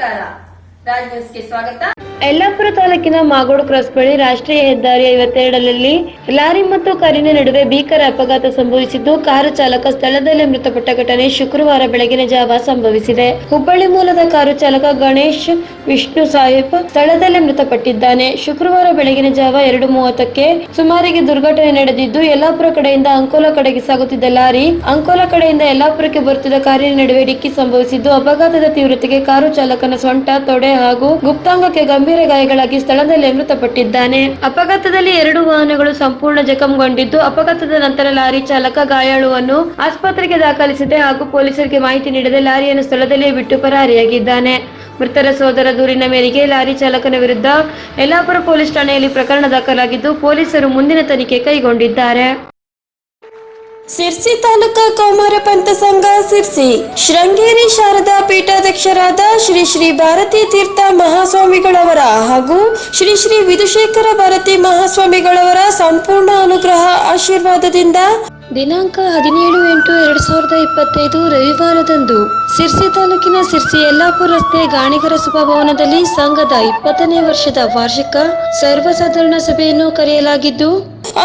ನಮಸ್ಕಾರ ರಾಜ್ ನ್ಯೂಸ್ಗೆ ಸ್ವಾಗತ ಯಲ್ಲಾಪುರ ತಾಲೂಕಿನ ಮಾಗೋಡು ಕ್ರಾಸ್ ಬಳಿ ರಾಷ್ಟ್ರೀಯ ಹೆದ್ದಾರಿ ಐವತ್ತೆರಡರಲ್ಲಿ ಲಾರಿ ಮತ್ತು ಕಾರಿನ ನಡುವೆ ಭೀಕರ ಅಪಘಾತ ಸಂಭವಿಸಿದ್ದು ಕಾರು ಚಾಲಕ ಸ್ಥಳದಲ್ಲೇ ಮೃತಪಟ್ಟ ಘಟನೆ ಶುಕ್ರವಾರ ಬೆಳಗಿನ ಜಾವ ಸಂಭವಿಸಿದೆ. ಹುಬ್ಬಳ್ಳಿ ಮೂಲದ ಕಾರು ಚಾಲಕ ಗಣೇಶ್ ವಿಷ್ಣು ಸಾಹೇಬ್ ಸ್ಥಳದಲ್ಲೇ ಮೃತಪಟ್ಟಿದ್ದಾನೆ. ಶುಕ್ರವಾರ ಬೆಳಗಿನ ಜಾವ ಎರಡು ಮೂವತ್ತಕ್ಕೆ ಸುಮಾರಿಗೆ ದುರ್ಘಟನೆ ನಡೆದಿದ್ದು, ಯಲ್ಲಾಪುರ ಕಡೆಯಿಂದ ಅಂಕೋಲ ಕಡೆಗೆ ಸಾಗುತ್ತಿದ್ದ ಲಾರಿ ಅಂಕೋಲ ಕಡೆಯಿಂದ ಯಲ್ಲಾಪುರಕ್ಕೆ ಬರುತ್ತಿದ್ದ ಕಾರಿನ ನಡುವೆ ಡಿಕ್ಕಿ ಸಂಭವಿಸಿದ್ದು, ಅಪಘಾತದ ತೀವ್ರತೆಗೆ ಕಾರು ಚಾಲಕನ ಸೊಂಟ, ತೊಡೆ ಹಾಗೂ ಗುಪ್ತಾಂಗಕ್ಕೆ ಗಂಭೀರ ಗಾಯಗಳಾಗಿ ಸ್ಥಳದಲ್ಲೇ ಮೃತಪಟ್ಟಿದ್ದಾನೆ. ಅಪಘಾತದಲ್ಲಿ ಎರಡು ವಾಹನಗಳು ಸಂಪೂರ್ಣ ಜಖಂಗೊಂಡಿದ್ದು, ಅಪಘಾತದ ನಂತರ ಲಾರಿ ಚಾಲಕ ಗಾಯಾಳುವನ್ನು ಆಸ್ಪತ್ರೆಗೆ ದಾಖಲಿಸಿದೆ ಹಾಗೂ ಪೊಲೀಸರಿಗೆ ಮಾಹಿತಿ ನೀಡದೆ ಲಾರಿಯನ್ನು ಸ್ಥಳದಲ್ಲೇ ಬಿಟ್ಟು ಪರಾರಿಯಾಗಿದ್ದಾನೆ. ಮೃತರ ಸೋದರ ದೂರಿನ ಮೇರೆಗೆ ಲಾರಿ ಚಾಲಕನ ವಿರುದ್ಧ ಯಲ್ಲಾಪುರ ಪೊಲೀಸ್ ಠಾಣೆಯಲ್ಲಿ ಪ್ರಕರಣ ದಾಖಲಾಗಿದ್ದು, ಪೊಲೀಸರು ಮುಂದಿನ ತನಿಖೆ ಕೈಗೊಂಡಿದ್ದಾರೆ. ಸಿರ್ಸಿ ತಾಲೂಕಾ ಕೌಮಾರ ಪಂಥ ಸಂಘ ಸಿರ್ಸಿ. ಶೃಂಗೇರಿ ಶಾರದಾ ಪೀಠಾಧ್ಯಕ್ಷರಾದ ಶ್ರೀ ಶ್ರೀ ಭಾರತೀ ತೀರ್ಥ ಮಹಾಸ್ವಾಮಿಗಳವರ ಹಾಗೂ ಶ್ರೀ ಶ್ರೀ ವಿಧುಶೇಖರ ಭಾರತಿ ಮಹಾಸ್ವಾಮಿಗಳವರ ಸಂಪೂರ್ಣ ಅನುಗ್ರಹ ಆಶೀರ್ವಾದದಿಂದ ದಿನಾಂಕ ಹದಿನೇಳು ಎಂಟು ಎರಡ್ ಸಾವಿರದ ಇಪ್ಪತ್ತೈದು ರವಿವಾರದಂದು ಸಿರ್ಸಿ ತಾಲೂಕಿನ ಸಿರ್ಸಿ ಯಲ್ಲಾಪುರ ರಸ್ತೆ ಗಾಣಿಗರ ಸಭಾಭವನದಲ್ಲಿ ಸಂಘದ ಇಪ್ಪತ್ತನೇ ವರ್ಷದ ವಾರ್ಷಿಕ ಸರ್ವಸಾಧಾರಣ ಸಭೆಯನ್ನು ಕರೆಯಲಾಗಿದ್ದು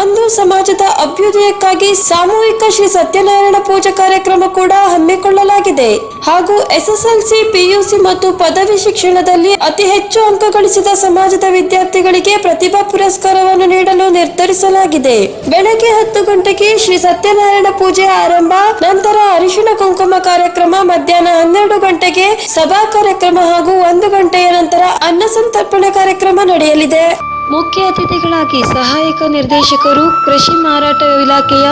ಅಂದು ಸಮಾಜದ ಅಭ್ಯುದಯಕ್ಕಾಗಿ ಸಾಮೂಹಿಕ ಶ್ರೀ ಸತ್ಯನಾರಾಯಣ ಪೂಜಾ ಕಾರ್ಯಕ್ರಮ ಕೂಡ ಹಮ್ಮಿಕೊಳ್ಳಲಾಗಿದೆ. ಹಾಗೂ ಎಸ್ಎಸ್ಎಲ್ಸಿ, ಪಿಯುಸಿ ಮತ್ತು ಪದವಿ ಶಿಕ್ಷಣದಲ್ಲಿ ಅತಿ ಹೆಚ್ಚು ಅಂಕ ಗಳಿಸಿದ ಸಮಾಜದ ವಿದ್ಯಾರ್ಥಿಗಳಿಗೆ ಪ್ರತಿಭಾ ಪುರಸ್ಕಾರವನ್ನು ನೀಡಲು ನಿರ್ಧರಿಸಲಾಗಿದೆ. ಬೆಳಗ್ಗೆ ಹತ್ತು ಗಂಟೆಗೆ ಶ್ರೀ ಸತ್ಯನಾರಾಯಣ ಪೂಜೆ ಆರಂಭ, ನಂತರ ಅರಿಶಿಣ ಕುಂಕುಮ ಕಾರ್ಯಕ್ರಮ ಮಧ್ಯಾಹ್ನ ಹನ್ನೆರಡು ಗಂಟೆಗೆ ಸಭಾ ಕಾರ್ಯಕ್ರಮ ಹಾಗೂ ಒಂದು ಗಂಟೆಯ ನಂತರ ಅನ್ನ ಸಂತರ್ಪಣೆ ಕಾರ್ಯಕ್ರಮ ನಡೆಯಲಿದೆ. ಮುಖ್ಯ ಅತಿಥಿಗಳಾಗಿ ಸಹಾಯಕ ನಿರ್ದೇಶಕರು, ಕೃಷಿ ಮಾರಾಟ ಇಲಾಖೆಯ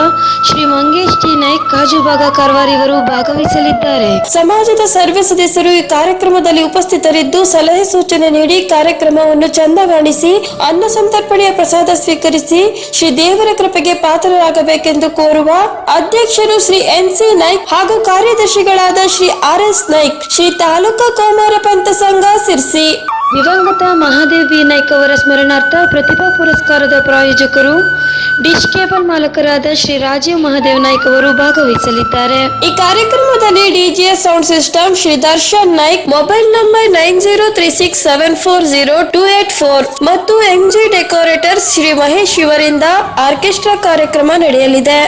ಶ್ರೀ ಮಂಗೇಶ್ ಟಿ ನಾಯ್ಕ್ ಕಾಜುಬಾಗ ಕಾರವಾರ್ ಇವರು ಭಾಗವಹಿಸಲಿದ್ದಾರೆ. ಸಮಾಜದ ಸರ್ವ ಸದಸ್ಯರು ಈ ಕಾರ್ಯಕ್ರಮದಲ್ಲಿ ಉಪಸ್ಥಿತರಿದ್ದು ಸಲಹೆ ಸೂಚನೆ ನೀಡಿ ಕಾರ್ಯಕ್ರಮವನ್ನು ಚಂದಗಾಣಿಸಿ, ಅನ್ನ ಸಂತರ್ಪಣೆಯ ಪ್ರಸಾದ ಸ್ವೀಕರಿಸಿ ಶ್ರೀ ದೇವರ ಕೃಪೆಗೆ ಪಾತ್ರರಾಗಬೇಕೆಂದು ಕೋರುವ ಅಧ್ಯಕ್ಷರು ಶ್ರೀ ಎನ್ ಸಿ ನಾಯ್ಕ್ ಹಾಗೂ ಕಾರ್ಯದರ್ಶಿಗಳಾದ ಶ್ರೀ ಆರ್ ಎಸ್ ನಾಯ್ಕ್, ಶ್ರೀ ತಾಲೂಕಾ ಕೌಮಾರ ಪಂಥ ಸಂಘ ಸಿರ್ಸಿ. ದಿವಂಗತ ಮಹಾದೇವ್ ವಿ ನಾಯ್ಕ್ ಅವರ ಸ್ಮರಣಾರ್ಥ ಪ್ರತಿಭಾ ಪುರಸ್ಕಾರದ ಪ್ರಾಯೋಜಕರು ಡಿಶ್ ಕೇಬಲ್ ಮಾಲಕರಾದ ಶ್ರೀ ರಾಜೀವ್ ಮಹಾದೇವ್ ನಾಯ್ಕ್ ಅವರು ಭಾಗವಹಿಸಲಿದ್ದಾರೆ. ಈ ಕಾರ್ಯಕ್ರಮದಲ್ಲಿ DGS sound system Shri Darshan Naik, mobile number nine zero three six seven four zero two eight four ಮತ್ತು ಎಂಜಿ ಡೆಕೋರೇಟರ್ ಶ್ರೀ ಮಹೇಶ್ ಇವರಿಂದ ಆರ್ಕೆಸ್ಟ್ರಾ ಕಾರ್ಯಕ್ರಮ ನಡೆಯಲಿದೆ.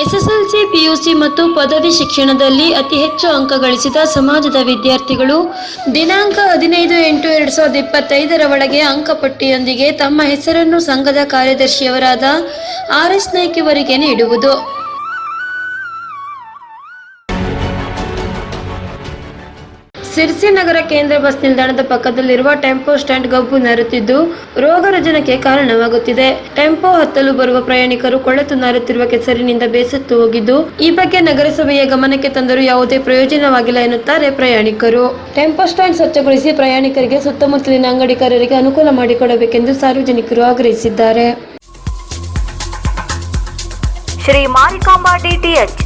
ಎಸ್ಎಸ್ಎಲ್ಸಿ, ಪಿಯುಸಿ ಮತ್ತು ಪದವಿ ಶಿಕ್ಷಣದಲ್ಲಿ ಅತಿ ಹೆಚ್ಚು ಅಂಕ ಗಳಿಸಿದ ಸಮಾಜದ ವಿದ್ಯಾರ್ಥಿಗಳು ದಿನಾಂಕ ಹದಿನೈದು ಎಂಟು ಎರಡು ಸಾವಿರದ ಇಪ್ಪತ್ತೈದರ ಒಳಗೆ ಅಂಕಪಟ್ಟಿಯೊಂದಿಗೆ ತಮ್ಮ ಹೆಸರನ್ನು ಸಂಘದ ಕಾರ್ಯದರ್ಶಿಯವರಾದ ಆರ್ ಎಸ್ ನಾಯ್ಕ್ ನೀಡುವುದು. ಸಿರ್ಸಿ ನಗರ ಕೇಂದ್ರ ಬಸ್ ನಿಲ್ದಾಣದ ಪಕ್ಕದಲ್ಲಿರುವ ಟೆಂಪೋ ಸ್ಟ್ಯಾಂಡ್ ಗಬ್ಬು ನಾರುತ್ತಿದ್ದು ರೋಗ ರಜನಕ್ಕೆ ಕಾರಣವಾಗುತ್ತಿದೆ. ಟೆಂಪೋ ಹತ್ತಲು ಬರುವ ಪ್ರಯಾಣಿಕರು ಕೊಳೆತು ನಾರುತ್ತಿರುವ ಕೆಸರಿನಿಂದ ಬೇಸತ್ತು ಹೋಗಿದ್ದು, ಈ ಬಗ್ಗೆ ನಗರಸಭೆಯ ಗಮನಕ್ಕೆ ತಂದರೂ ಯಾವುದೇ ಪ್ರಯೋಜನವಾಗಿಲ್ಲ ಎನ್ನುತ್ತಾರೆ ಪ್ರಯಾಣಿಕರು. ಟೆಂಪೋ ಸ್ಟ್ಯಾಂಡ್ ಸ್ವಚ್ಛಗೊಳಿಸಿ ಪ್ರಯಾಣಿಕರಿಗೆ ಸುತ್ತಮುತ್ತಲಿನ ಅಂಗಡಿಕಾರರಿಗೆ ಅನುಕೂಲ ಮಾಡಿಕೊಡಬೇಕೆಂದು ಸಾರ್ವಜನಿಕರು ಆಗ್ರಹಿಸಿದ್ದಾರೆ. ಶ್ರೀ ಮಾರಿಕಾಂಬಾ ಡಿಟಿಎಚ್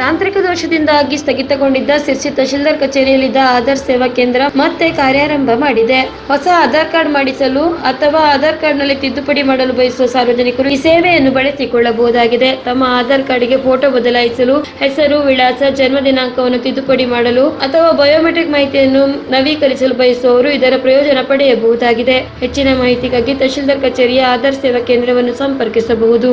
ತಾಂತ್ರಿಕ ದೋಷದಿಂದಾಗಿ ಸ್ಥಗಿತಗೊಂಡಿದ್ದ ಸಿರ್ಸಿ ತಹಶೀಲ್ದಾರ್ ಕಚೇರಿಯಲ್ಲಿದ್ದ ಆಧಾರ್ ಸೇವಾ ಕೇಂದ್ರ ಮತ್ತೆ ಕಾರ್ಯಾರಂಭ ಮಾಡಿದೆ. ಹೊಸ ಆಧಾರ್ ಕಾರ್ಡ್ ಮಾಡಿಸಲು ಅಥವಾ ಆಧಾರ್ ಕಾರ್ಡ್ನಲ್ಲಿ ತಿದ್ದುಪಡಿ ಮಾಡಲು ಬಯಸುವ ಸಾರ್ವಜನಿಕರು ಈ ಸೇವೆಯನ್ನು ಬಳಸಿಕೊಳ್ಳಬಹುದಾಗಿದೆ. ತಮ್ಮ ಆಧಾರ್ ಕಾರ್ಡ್ಗೆ ಫೋಟೋ ಬದಲಾಯಿಸಲು, ಹೆಸರು, ವಿಳಾಸ, ಜನ್ಮ ದಿನಾಂಕವನ್ನು ತಿದ್ದುಪಡಿ ಮಾಡಲು ಅಥವಾ ಬಯೋಮೆಟ್ರಿಕ್ ಮಾಹಿತಿಯನ್ನು ನವೀಕರಿಸಲು ಬಯಸುವವರು ಇದರ ಪ್ರಯೋಜನ ಪಡೆಯಬಹುದಾಗಿದೆ. ಹೆಚ್ಚಿನ ಮಾಹಿತಿಗಾಗಿ ತಹಶೀಲ್ದಾರ್ ಕಚೇರಿಯ ಆಧಾರ್ ಸೇವಾ ಕೇಂದ್ರವನ್ನು ಸಂಪರ್ಕಿಸಬಹುದು.